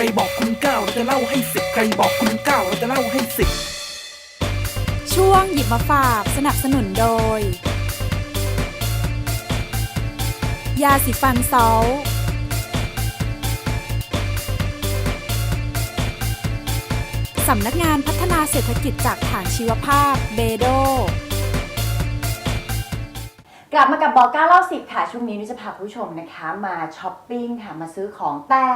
รบอกคุณเก้าเราจะเล่าให้สิบใครบอกคุณเก้าเราจะเล่าให้สิบช่วงหยิบมาฝากสนับสนุนโดย ยาสีฟันซอลสำนักงานพัฒนาเศรษฐกิจจากฐานชีวภาพเบโด กลับมากับบอกก้าเล่าสิบค่ะ ช่วงนี้นุ้ยจะพาคุณผู้ชมนะคะมาช้อปปิ้งค่ะมาซื้อของแต่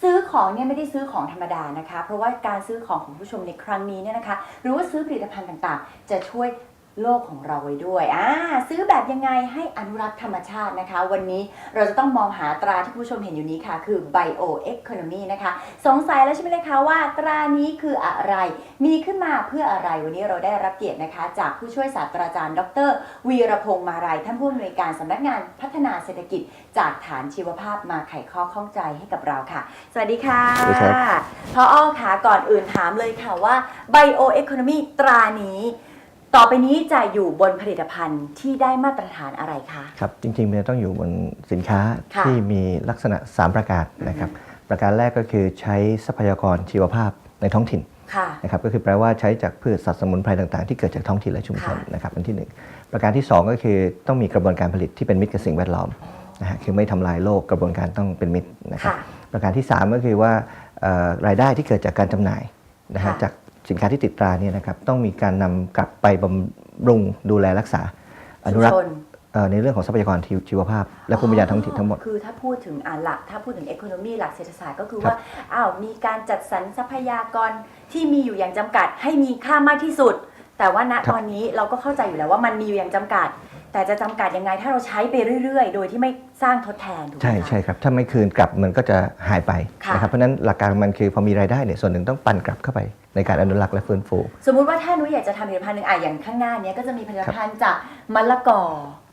ซื้อของเนี่ยไม่ได้ซื้อของธรรมดานะคะ เพราะว่าการซื้อของของผู้ชมในครั้งนี้เนี่ยนะคะ หรือว่าซื้อผลิตภัณฑ์ต่างๆ จะช่วย โลกของเราไว้ด้วยอ่าซื้อแบบยังไงให้อนุรักษ์ธรรมชาตินะคะ วันนี้เราจะต้องมองหาตราที่คุณผู้ชมเห็นอยู่นี้ค่ะ คือ Bio Economy นะคะ สงสัยแล้วใช่ไหมเลยคะว่าตรานี้คืออะไร มีขึ้นมาเพื่ออะไร วันนี้เราได้รับเกียรตินะคะ จากผู้ช่วยศาสตราจารย์ ดร วีรพงษ์มาลัยท่านผู้อำนวยการสำนักงานพัฒนาเศรษฐกิจ จากฐานชีวภาพมาไขข้อข้องใจให้กับเราค่ะ สวัสดีค่ะสวัสดีครับ พออ้อค่ะก่อนอื่นถามเลยค่ะว่า Bio Economy ตรานี้ ต่อไปนี้จะอยู่บนผลิตภัณฑ์ที่ได้มาตรฐานอะไรคะ ครับจริงๆมันจะต้องอยู่บนสินค้าค่ะที่มีลักษณะ 3 ประการนะครับประการแรกก็คือใช้ทรัพยากรชีวภาพในท้องถิ่นค่ะ นะครับก็คือแปลว่าใช้จากพืชสัตว์สมุนไพรต่างๆ ที่เกิดจากท้องถิ่นและชุมชนค่ะนะครับอันที่หนึ่งประการที่2ก็คือต้องมีกระบวนการผลิตที่เป็นมิตรกับสิ่งแวดล้อมนะฮะคือไม่ทำลายโลกกระบวนการต้องเป็นมิตรนะครับค่ะประการที่3ก็คือว่าเอ่อรายได้ที่เกิดจากการจำหน่ายนะฮะค่ะ จาก สินค้าที่ติดตราเนี่ยนะครับต้องมีการนำกลับไปบำรุงดูแลรักษาอนุรักชุษ์มชนเอ่อในเรื่องของทรัพยากรชีวภาพ และภูมิปัญญาท้องถิ่นทั้งหมด คือถ้าพูดถึงอ่าหลักถ้าพูดถึง economy หลักเศรษฐศาสตร์ก็คือครับว่าอ้าวมีการจัดสรรทรัพยากรที่มีอยู่อย่างจำกัด ให้มีค่ามากที่สุด แต่ว่าณครับตอนนี้เราก็เข้าใจอยู่แล้วว่ามันมีอยู่อย่างจำกัด แต่จะจำกัดยังไงถ้าเราใช้ไปเรื่อย ๆ โดยที่ไม่สร้างทดแทนถูกไหมใช่คะใช่ครับ ถ้าไม่คืนกลับมันก็จะหายไปค่ะ นะครับเพราะฉะนั้นหลักการมันคือพอมีรายได้เนี่ยส่วนหนึ่งต้องปั่นกลับเข้าไปในการอนุรักษ์และฟื้นฟู สมมุติว่าถ้าหนุอยากจะทำผลิตภัณฑ์หนึ่งอะอย่างข้างหน้าเนี้ยก็จะมีผลิตภัณฑ์จากมะละกอ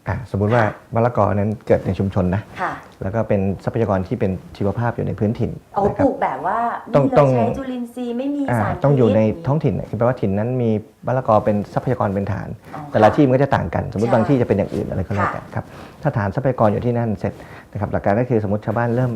อะสมมุติว่ามะละกอนั้นเกิดในชุมชนนะ ค่ะแล้วก็เป็นทรัพยากรที่เป็นชีวภาพอยู่ในพื้นถิ่นเอานะคปรับ ลูกแบบว่าต้องนี่ต้เราอง ใช้จุลินทรีย์ไม่มีอ่าสารต้องอยู่ในพิษท้องถิ่นเนี่ยคือแปลว่าถิ่นนั้นมีมะละกอเป็นทรัพยากรเป็นฐานอ๋อแต่ละค่ะที่มันก็จะต่างกัน สมมติใช่บางที่จะเป็นอย่างอื่นอะไรก็แล้วค่ะแต่ครับถ้าฐานทรัพยากรอยู่ที่นั่นเสร็จนะครับหลักการก็คือสมมติชาวบ้านเริ่ม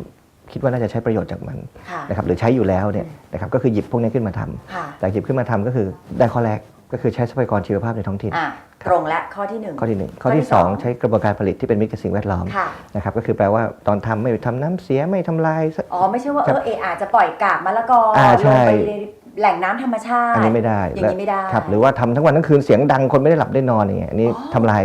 คิดว่าน่าจะใช้ประโยชน์จากมันค่ะ นะครับหรือใช้อยู่แล้วเนี่ยนะครับก็คือหยิบพวกนี้ขึ้นมาทำค่ะ แต่หยิบขึ้นมาทำก็คือได้ข้อแรก ก็คือใช้ทรัพยากรชีวภาพในท้องถิ่น อะครับ ตรงและข้อที่หนึ่ง ข้อที่หนึ่งข้อข้อที่ที่สองสอง ใช้กระบวนการผลิตที่เป็นมิตรกับสิ่งแวดล้อมค่ะ นะครับก็คือแปลว่าตอนทำไม่ทำน้ำเสียไม่ทำลาย อ๋อ ไม่ใช่ว่าครัเอบอเออาจจะปล่อยกากมะละกออ่าลใช่ งไปในแหล่งน้ำธรรมชาติ อันนี้ไม่ได้อย่างนี้ไม่ได้ ครับหรือว่าทำทั้งวันทั้งคืนเสียงดังคนไม่ได้หลับได้นอนอย่างเงี้ยอันนี้อ๋อ ทำลาย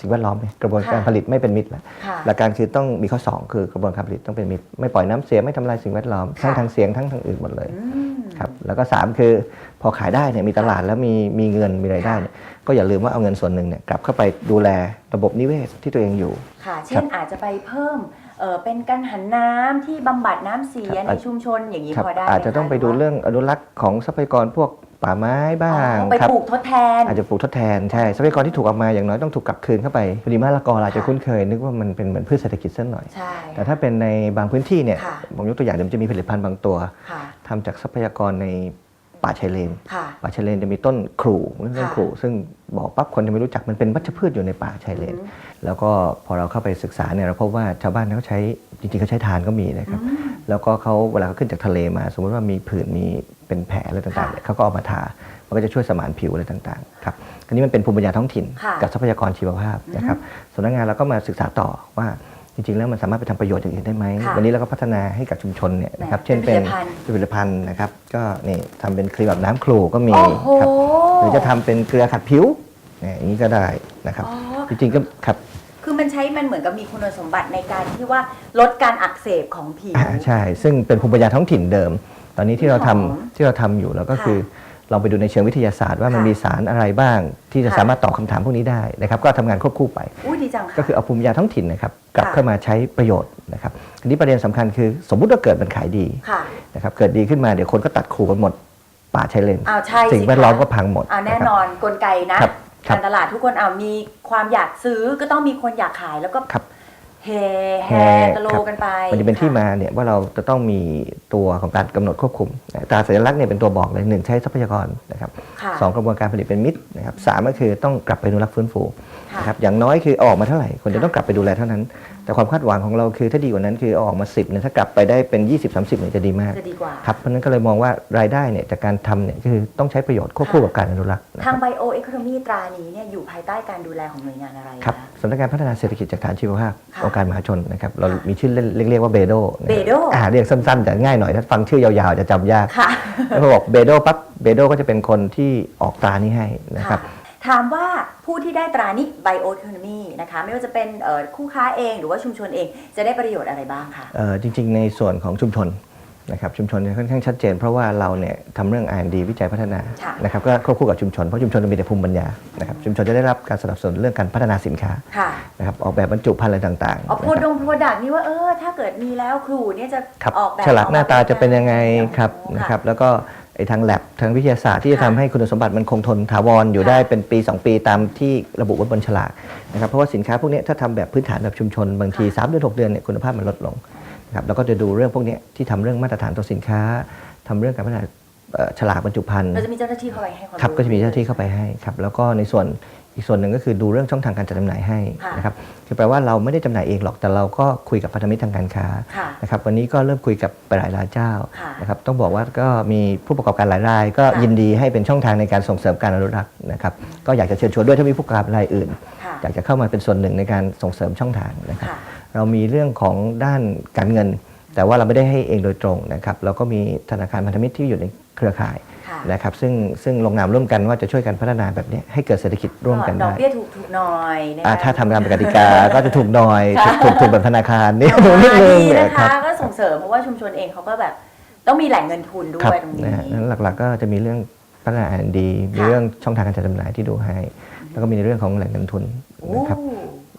สิ่งแวดล้อมไงกระบวนการค่ะผลิตไม่เป็นมิตรแล้วค่ะหลักการคือต้องมีข้อ 2 คือกระบวนการผลิตต้องเป็นมิตรไม่ปล่อยน้ำเสียไม่ทำลายสิ่งแวดล้อมค่ะทั้งทางเสียงทั้งทางอื่นหมดเลยอืมครับแล้วก็ 3 คือพอขายได้เนี่ยมีตลาดแล้วมีมีเงินมีรายได้เนี่ยก็อย่าลืมว่าเอาเงินส่วนหนึ่งเนี่ยกลับเข้าไปดูแลระบบนิเวศที่ตัวเองอยู่ค่ะเช่ครันบอาจจะไปเพิ่มเออเป็นกังหันน้ำที่บำบัดน้ำเสียครับในชุมชนอย่างนี้ครับพอได้อาจจะต้องไปดูหมคะเรื่องอนุรักษ์ของทรัพยากรพวก ป่าไม้บ้าอ๋งอไปครับ ปลูกทดแทน อาจจะปลูกทดแทนใช่ทรัพยากรที่ถูกเอามาอย่างน้อยต้องถูกกลับคืนเข้าไปพอดีมะละกอเราอาจจะค่ะ คุ้นเคย นึกว่ามันเป็นเหมือนพืชเศรษฐกิจสักหน่อย ใช่ แต่ถ้าเป็นในบางพื้นที่เนี่ยค่ะ ผมยกตัวอย่างเดี๋ยวมันจะมีผลิตภัณฑ์บางตัวค่ะทำจากทรัพยากรในป่าชายเลน ค่ะ ป่าชายเลนจะมีต้นครูต้นค่ะ ครูซึ่งบอกปั๊บคนจะไม่รู้จักมันเป็นวัชพืชอยู่ในป่าชายเลนอืมแล้วก็พอเราเข้าไปศึกษาเนี่ยเราพบว่าชาวบ้านเขาใช้จริงๆเขาใช้ทานก็มีนะครับ อืม แล้วก็เขาเวลาเขาขึ้นจากทะเลมา สมมติว่ามีผื่นมีเป็นแผลอะไรต่างๆเนี่ยเขาก็เอามาทา มันก็จะช่วยสมานผิวอะไรต่างๆครับอันนี้มันเป็นภูมิปัญญาท้องถิ่น ค่ะกับทรัพยากรชีวภาพนะครับสำนักงานเราก็มาศึกษาต่อว่าจริงๆ แล้วมันสามารถไปทำประโยชน์อย่างอื่นได้ไหมค่ะวันนี้เราก็พัฒนาให้กับชุมชนเนี่ยนะครับแหม่เช่นเป็นเป็นผลิตภัณฑ์ผลิตภัณฑ์นะครับก็นี่ทำเป็นครีมแบบน้ำครูก็มีโอ้โห ครับหรือจะทำเป็นเกลือขัดผิวเนี่ยอย่างนี้ก็ได้นะครับ อ๋อ จริงๆก็ครับ คือมันใช้มันเหมือนกับมีคุณสมบัติในการที่ว่าลดการอักเสบของผิว อ่าใช่ ซึ่งเป็นภูมิปัญญาท้องถิ่นเดิม ตอนนี้ที่เราทำหอมที่เราทำอยู่เราก็ค่ะคือลองไปดูในเชิงวิทยาศาสตร์ว่ามันค่ะมีสารอะไรบ้าง ที่จะค่ะ สามารถตอบคำถามพวกนี้ได้นะครับ ก็ทำงานควบคู่ไป อุ้ยดีจังค่ะก็คือเอาภูมิปัญญาท้องถิ่นนะครับกลับค่ะ เข้ามาใช้ประโยชน์นะครับทีนี้ประเด็นสำคัญคือสมมุติว่าเกิดมันขายดีค่ะ นะครับเกิดดีขึ้นมาเดี๋ยวคนก็ตัดขู่กันหมดป่าชายเลนอ้าวใช่สิ่งสิแวดล้อมคะก็พังหมดอ่าแน่ะครับ นอนกลไกนะครับครับ การตลาดทุกคนอ่ามีความอยากซื้อก็ต้องมีคนอยากขายแล้วก็ครับเฮแฮแห่ตะโลครับกันไปมันจะเป็นที่ค่มาเนี่ยว่าเราจะต้องมีตัวของการกำหนดควบคุมนะตราสัญลักษณ์เนี่ยเป็นตัวบอกเลยหนึ่งใช้ทรัพยากรนะครับค่ะสองกระบวนการผลิตเป็นมิตรนะครับสามก็คือต้องกลับไปอนุรักษ์ฟื้นฟูค่ะนะครับอย่างน้อยคือออกมาเท่าไหร่คนจะต้องกลับไปดูแลเท่านั้น แต่ความคาดหวังของเราคือถ้าดีกว่านั้นคือเอาออกมา 10เนี่ยถ้ากลับไปได้เป็น 20 30เนี่ยจะดีมากจะดีกว่า ครับเพราะฉะนั้นก็เลยมองว่ารายได้เนี่ยจากการทำเนี่ยคือต้องใช้ประโยชน์ควบคู่กับการอนุรักษ์นะคทางรับไบโอเอ o n นมีตรานี้เนี่ยอยู่ภายใต้การดูแลของหน่วยงานอะไรครับนะสำนักงานพัฒนาเศรษฐกิจจากฐานชีวภาพค่ะองค์การมหาชนนะครับเราค่ะมีชื่อเล่นเรียกว่าเบโด Bedo อ่าเรียกสั้นๆจะง่ายหน่อยถ้าฟังชื่อยาวๆจะจำยาก ค่ะ แล้วพอบอกเบโดปั๊บเบโดก็จะเป็นคนที่ออกตรานี้ให้นะครับ ค่ะ ถามว่าผู้ที่ได้ตรานี้ไบโอ o n นมีนะคะไม่ว่าจะเป็นเอ่อคู่ค้าเองหรือว่าชุมชนเองจะได้ประโยชน์อะไรบ้างคะเอ่อจริง ๆ ในส่วนของชุมชนนะครับชุมชนเนี่ยค่อนข้างชัดเจน เพราะว่าเราเนี่ยทำเรื่อง R&D วิจัยพัฒนาค่ะนะครับก็ควบคู่กับชุมชนเพราะชุมชนมีแต่ภูมิปัญญานะครับชุมชนจะได้รับการสนับสนุนเรื่องการพัฒนาสินค้าค่ะนะครับออกแบบบรรจุภัณฑ์อะไรต่างๆอ๋อโปรนะคดรับงโปรดักต์นี่ว่าเออถ้าเกิดมีแล้วครูเนี่ยจะครับออกแบบฉลากหน้าตาจะเป็นยังไงครับโอ้นะครับแล้วก็ไอ้ ทางแลบทางวิทยาศาสตร์ที่จะค่ะทำให้คุณสมบัติมันคงทนถาวรอยู่ค่ะได้เป็นปี 2 ปีตามที่ระบุไว้บนฉลากนะครับเพราะว่าสินค้าพวกเนี้ยถ้าทำแบบพื้นฐานแบบชุมชนบางที 3 เดือน 6 เดือนเนี่ยคุณภาพมันลดลงนะครับแล้วก็จะดูเรื่องพวกเนี้ยที่ทำเรื่องมาตรฐานตัวสินค้าทำเรื่องการพัฒนาเอ่อฉลากบรรจุภัณฑ์ เราจะมีเจ้าหน้าที่เข้าไปให้ความครับก็จะมีเจ้าหน้าที่เข้าไปให้ครับแล้วก็ในส่วน อีกส่วนหนึ่งก็คือดูเรื่องช่องทางการจัดจำหน่ายให้ค่ะนะครับคือแปลว่าเราไม่ได้จำหน่ายเองหรอกแต่เราก็คุยกับพันธมิตรทางการค้าค่ะนะครับวันนี้ก็เริ่มคุยกับไปหลายรายเจ้าค่ะนะครับต้องบอกว่าก็มีผู้ประกอบการหลายราย ก็ค่ะยินดีให้เป็นช่องทางในการส่งเสริมการอนุรักษ์นะครับก็อยากจะเชิญชวนด้วยถ้ามีผู้ประกอบการรายอื่นค่ะอยากจะเข้ามาเป็นส่วนหนึ่งในการส่งเสริมช่องทางนะครับค่ะเรามีเรื่องของด้านการเงิน แต่ว่าเราไม่ได้ให้เองโดยตรงนะครับเราก็มีธนาคารพันธมิตรที่อยู่ในเครือข่ายค่ะนะครับซึ่งซึ่งลงนามร่วมกันว่าจะช่วยกันพัฒนาแบบนี้ให้เกิดเศรษฐกิจร่วมกันดอได้กเบี้ยถูกถูกๆหน่อยนะอ่าคะถ้าทำตามกติกาก็จะถูกหน่อยค่ะถูกถูกแบบธนาคารนี่เอาดูนิดมานึงดีนะนะครัคะบก็ส่งเสริมเพราะว่าชุมชนเองเขาก็แบบต้องมีแหล่งเงินทุนด้วครับยตรงนี้ นะฮะนั้นหลักๆก็จะมีเรื่องพัฒนาอดี มีค่ะ เรื่องช่องทางการจัดจำหน่ายที่ดูให้ แล้วก็มีในเรื่องของแหล่งเงินทุนโอ้นะครับ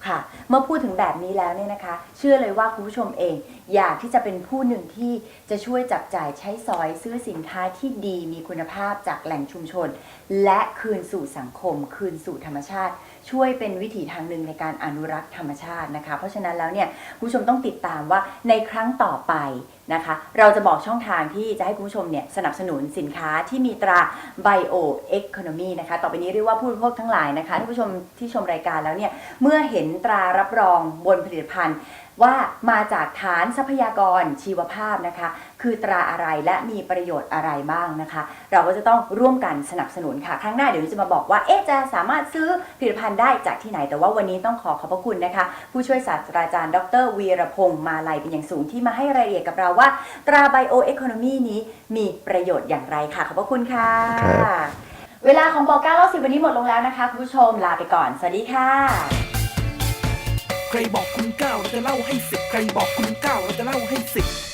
ค่ะ เมื่อพูดถึงแบบนี้แล้วเนี่ยนะคะ เชื่อเลยว่าคุณผู้ชมเอง อยากที่จะเป็นผู้หนึ่งที่จะช่วยจับจ่ายใช้สอยซื้อสินค้าที่ดีมีคุณภาพจากแหล่งชุมชน และคืนสู่สังคม คืนสู่ธรรมชาติ ช่วยเป็นวิถีทางหนึ่งในการอนุรักษ์ธรรมชาตินะคะ เพราะฉะนั้นแล้วเนี่ยคุณผู้ชมต้องติดตามว่าในครั้งต่อไปนะคะ เราจะบอกช่องทางที่จะให้คุณผู้ชมเนี่ยสนับสนุนสินค้าที่มีตรา Bio Economy นะคะ ต่อไปนี้เรียกว่าผู้บริโภคทั้งหลายนะคะท่านผู้ชมที่ชมรายการแล้วเนี่ยเมื่อเห็นตรารับรองบนผลิตภัณฑ์ว่ามาจากฐานทรัพยากรชีวภาพนะคะ คือตราอะไรและมีประโยชน์อะไรบ้างนะคะ เราก็จะต้องร่วมกันสนับสนุนค่ะ ครั้งหน้าเดี๋ยวจะมาบอกว่าเอ๊ะจะสามารถซื้อผลิตภัณฑ์ได้จากที่ไหน แต่ว่าวันนี้ต้องขอขอบพระคุณนะคะ ผู้ช่วยศาสตราจารย์ ดรวีรพงษ์มาลัยเป็นอย่างสูงที่มาให้รายละเอียดกับเราว่า ตราไบโอเอ o n นมีนี้มีประโยชน์อย่างไรค่ะ ขอบพระคุณค่ะครับเวลาของบอกเก้าเล่าสิบวันนี้หมดลงแล้วนะคะคุณผู้ชมลาไปก่อน สวัสดีค่ะ ใครบอกคุณเก้าเราจะเล่าให้สิบใครบอกคุณเก้าเราจะเล่าให้สิบ